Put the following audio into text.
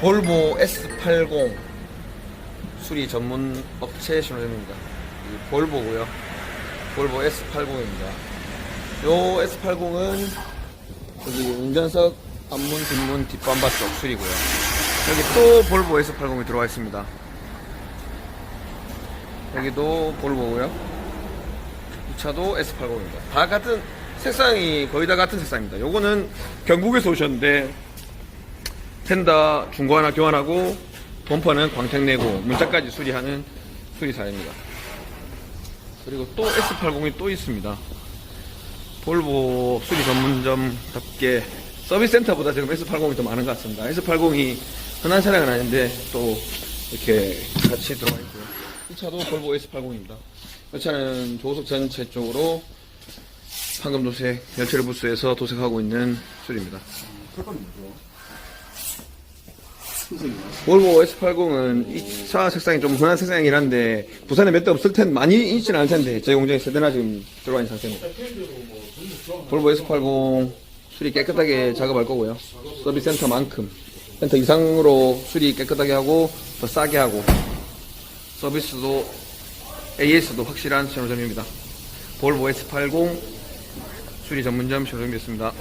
볼보 S80 수리 전문 업체 신호점입니다. 이 볼보고요. 볼보 S80입니다. 요 S80은 여기 운전석 앞문, 뒷문, 뒷범바 쪽 수리고요. 여기 또 볼보 S80이 들어와 있습니다. 여기도 볼보고요. 이 차도 S80입니다. 다 같은 색상이 거의 다 같은 색상입니다. 요거는 경북에서 오셨는데 텐다 중고 하나 교환하고 범퍼는 광택 내고 문짝까지 수리하는 수리사입니다. 그리고 또 S80이 또 있습니다. 볼보 수리 전문점답게 서비스 센터보다 지금 S80이 더 많은 것 같습니다. S80이 흔한 차량은 아닌데 또 이렇게 같이 들어가 있고요. 이 차도 볼보 S80입니다. 이 차는 조속 전체 쪽으로 황금 도색 열처리 부스에서 도색하고 있는 수리입니다. 볼보 S80은 이 차 색상이 좀 흔한 색상이긴 한데 부산에 몇 대 없을 텐데 많이 있지는 않을 텐데 저희 공장에 세 대나 지금 들어와 있는 상태입니다. 볼보 S80 수리 깨끗하게 작업할 거고요. 서비스 센터만큼 센터 이상으로 수리 깨끗하게 하고 더 싸게 하고 서비스도 AS도 확실한 신호점입니다. 볼보 S80 수리 전문점 신호점이었습니다.